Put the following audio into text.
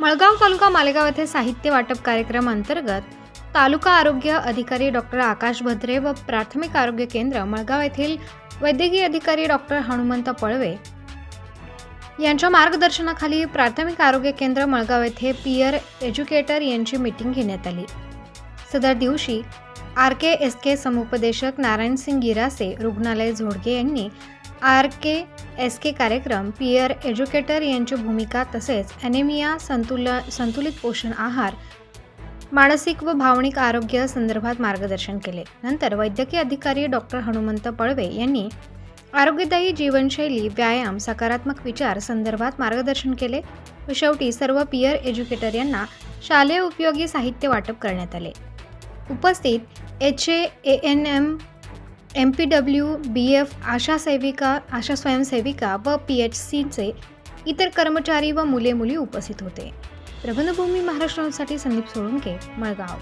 मळगाव तालुका मालेगाव येथे साहित्य वाटप कार्यक्रम अंतर्गत तालुका आरोग्य अधिकारी डॉक्टर आकाश भद्रे व प्राथमिक आरोग्य केंद्र मळगाव येथील वैद्यकीय अधिकारी डॉक्टर हनुमंत पळवे यांच्या मार्गदर्शनाखाली प्राथमिक आरोग्य केंद्र मळगाव येथे पियर एज्युकेटर यांची मीटिंग घेण्यात आली. सदर दिवशी आर के एस के समुपदेशक नारायणसिंग गिरासे रुग्णालय झोडगे यांनी आर के एस के कार्यक्रम पियर एज्युकेटर यांची भूमिका तसेच ॲनेमिया संतुल संतुलित पोषण आहार मानसिक व भावनिक आरोग्य संदर्भात मार्गदर्शन केले. नंतर वैद्यकीय अधिकारी डॉक्टर हनुमंत पळवे यांनी आरोग्यदायी जीवनशैली व्यायाम सकारात्मक विचार संदर्भात मार्गदर्शन केले व शेवटी सर्व पियर एज्युकेटर यांना शालेय उपयोगी साहित्य वाटप करण्यात आले. उपस्थित H A N M M P W B F ASHA सेविका आशा स्वयंसेविका व पी एच सीचे इतर कर्मचारी व मुले मुली उपस्थित होते. प्रबंधभूमी महाराष्ट्रासाठी संदीप सोळुंके मळगाव